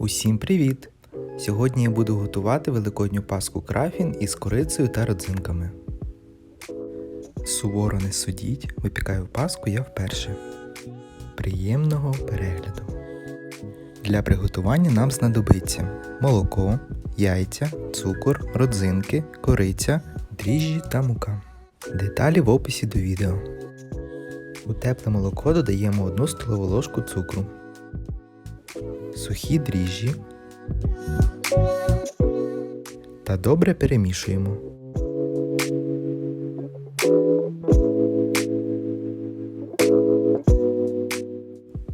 Усім привіт! Сьогодні я буду готувати великодню паску крафін із корицею та родзинками. Суворо не судіть, випікаю паску я вперше. Приємного перегляду. Для приготування нам знадобиться молоко, яйця, цукор, родзинки, кориця, дріжджі та мука. Деталі в описі до відео. У тепле молоко додаємо 1 столову ложку цукру, сухі дріжджі та добре перемішуємо.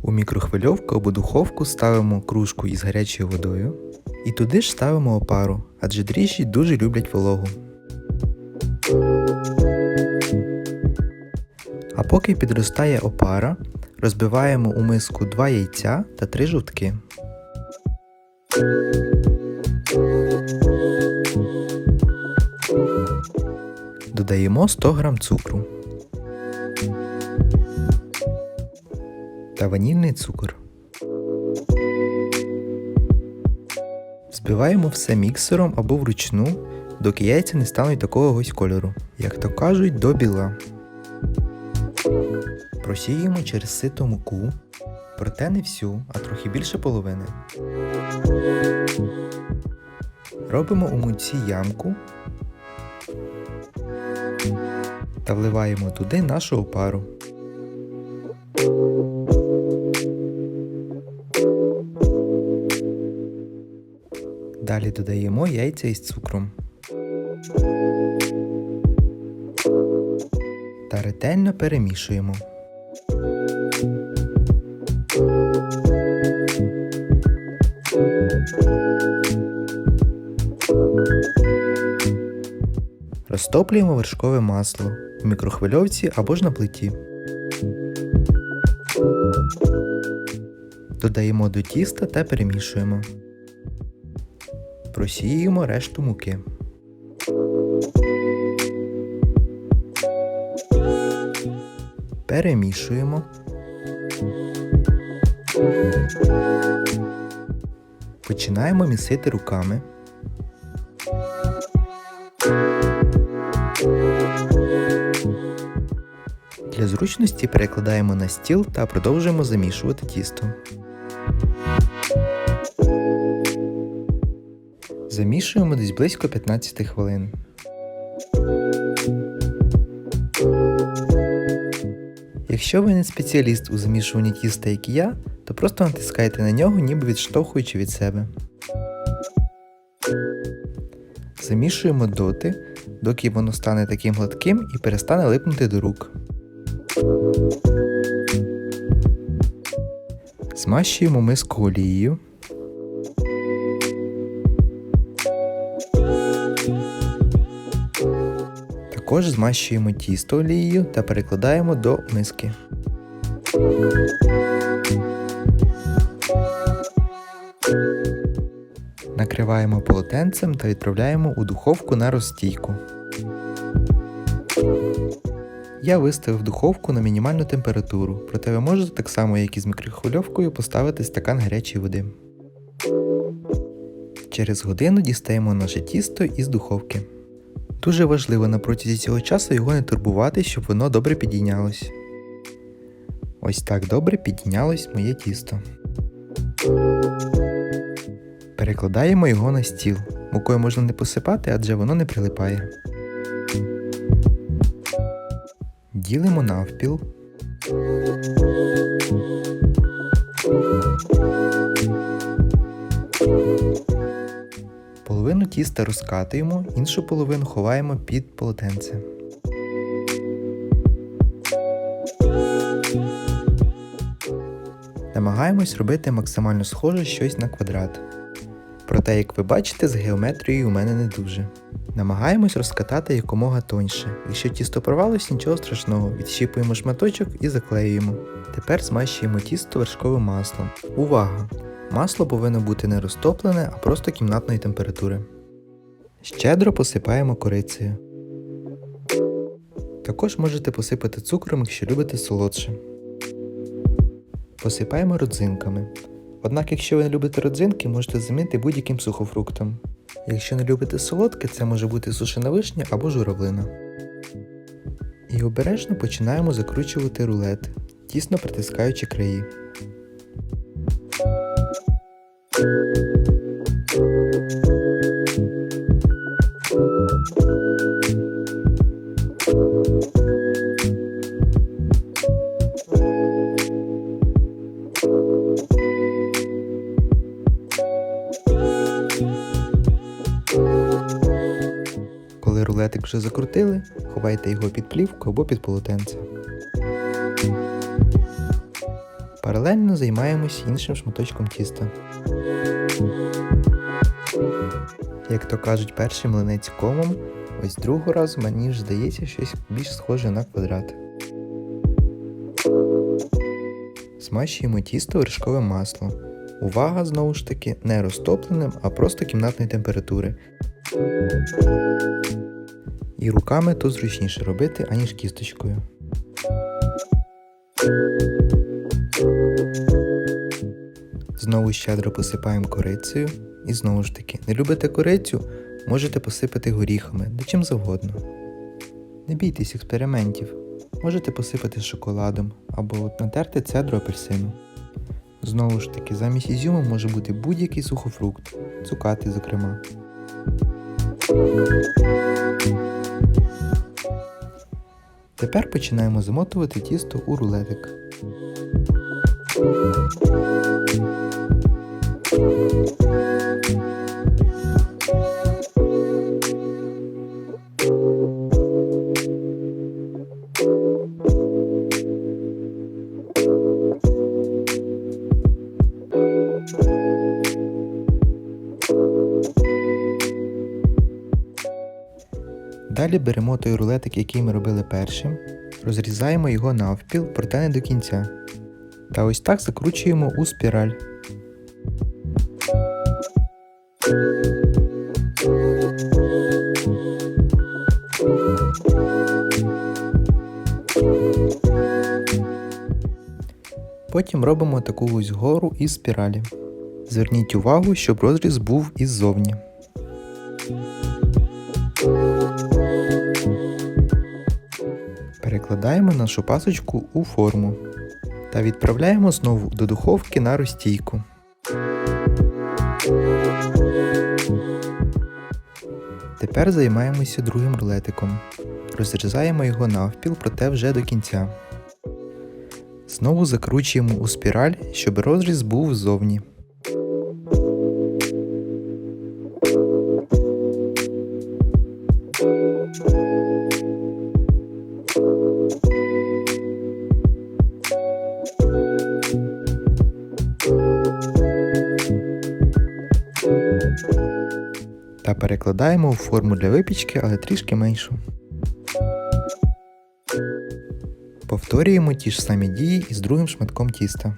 У мікрохвильовку або духовку ставимо кружку із гарячою водою і туди ж ставимо опару, адже дріжджі дуже люблять вологу. А поки підростає опара, розбиваємо у миску 2 яйця та 3 жовтки. Додаємо 100 г цукру та ванільний цукор. Збиваємо все міксером або вручну, доки яйця не стануть такого ось кольору, як то кажуть, до біла. Просіємо через сито муку, проте не всю, а трохи більше половини. Робимо у муці ямку та вливаємо туди нашу опару. Далі додаємо яйця із цукром. Та ретельно перемішуємо. Розтоплюємо вершкове масло в мікрохвильовці або ж на плиті. Додаємо до тіста та перемішуємо. Просіюємо решту муки. Перемішуємо. Починаємо місити руками. Для зручності перекладаємо на стіл та продовжуємо замішувати тісто. Замішуємо десь близько 15 хвилин. Якщо ви не спеціаліст у замішуванні тіста, як і я, то просто натискайте на нього, ніби відштовхуючи від себе. Замішуємо доти, доки воно стане таким гладким і перестане липнути до рук. Змащуємо миску олією. Також змащуємо тісто олією та перекладаємо до миски. Накриваємо полотенцем та відправляємо у духовку на розстійку. Я виставив духовку на мінімальну температуру, проте ви можете так само, як і з мікрохвильовкою, поставити стакан гарячої води. Через годину дістаємо наше тісто із духовки. Дуже важливо на протязі цього часу його не турбувати, щоб воно добре підійнялось. Ось так добре підійнялось моє тісто. Перекладаємо його на стіл. Мукою можна не посипати, адже воно не прилипає. Ділимо навпіл. Половину тіста розкатуємо, іншу половину ховаємо під полотенце. Намагаємось робити максимально схоже щось на квадрат. Проте, як ви бачите, з геометрією у мене не дуже. Намагаємось розкатати якомога тоньше. Якщо тісто порвалось, нічого страшного, відщіпуємо шматочок і заклеюємо. Тепер змащуємо тісто вершковим маслом. Увага! Масло повинно бути не розтоплене, а просто кімнатної температури. Щедро посипаємо корицею. Також можете посипати цукром, якщо любите солодше. Посипаємо родзинками. Однак, якщо ви не любите родзинки, можете замінити будь-яким сухофруктом. Якщо не любите солодке, це може бути сушена вишня або журавлина. І обережно починаємо закручувати рулет, тісно притискаючи краї. Коли закрутили, ховайте його під плівку або під полотенце. Паралельно займаємось іншим шматочком тіста. Як то кажуть, перший млинець комом, ось другого разу мені ж здається щось більш схоже на квадрат. Змащуємо тісто вершковим маслом. Увага знову ж таки не розтопленим, а просто кімнатної температури. І руками то зручніше робити, аніж кісточкою. Знову щедро посипаємо корицею. І знову ж таки, не любите корицю, можете посипати горіхами, де чим завгодно. Не бійтесь експериментів. Можете посипати шоколадом або от натерти цедру апельсину. Знову ж таки, замість ізюму може бути будь-який сухофрукт, цукати, зокрема. Тепер починаємо замотувати тісто у рулетик. Далі беремо той рулетик, який ми робили першим, розрізаємо його навпіл, проте не до кінця. Та ось так закручуємо у спіраль. Потім робимо таку ось гору із спіралі. Зверніть увагу, щоб розріз був іззовні. Перекладаємо нашу пасочку у форму та відправляємо знову до духовки на розстійку. Тепер займаємося другим рулетиком. Розрізаємо його навпіл, проте вже до кінця. Знову закручуємо у спіраль, щоб розріз був ззовні. Перекладаємо у форму для випічки, але трішки меншу. Повторюємо ті ж самі дії із другим шматком тіста.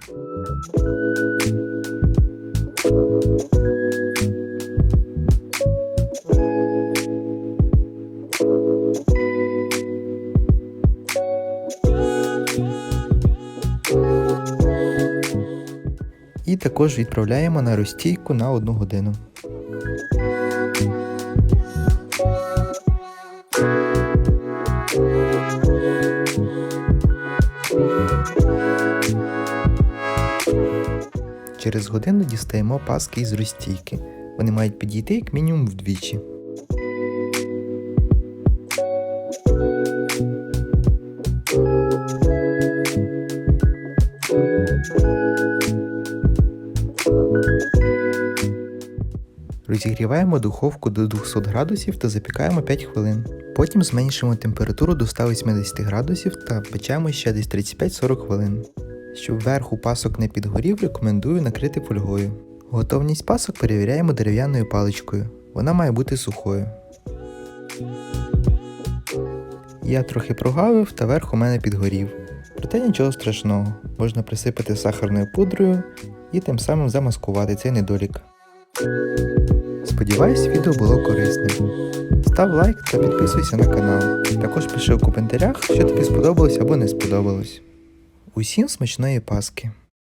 І також відправляємо на розстійку на 1 годину. Через годину дістаємо паски із розстійки. Вони мають підійти як мінімум вдвічі. Розігріваємо духовку до 200 градусів та запікаємо 5 хвилин. Потім зменшуємо температуру до 180 градусів та печемо ще десь 35-40 хвилин. Щоб верх у пасок не підгорів, рекомендую накрити фольгою. Готовність пасок перевіряємо дерев'яною паличкою. Вона має бути сухою. Я трохи прогавив та верх у мене підгорів. Проте нічого страшного, можна присипати сахарною пудрою і тим самим замаскувати цей недолік. Сподіваюсь, відео було корисним. Став лайк та підписуйся на канал. Також пиши у коментарях, що тобі сподобалось або не сподобалось. Усім смачної паски!